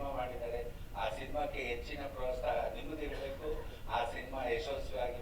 Cinema ಮಾಡಿದ್ದಾರೆ. ಆ ಸಿನಿಮಾಕ್ಕೆ ಹೆಚ್ಚಿನ ಪ್ರೋತ್ಸಾಹ ನಿಮ್ಮದಿರಬೇಕು ಆ ಸಿನಿಮಾ ಯಶಸ್ವಿಯಾಗಿ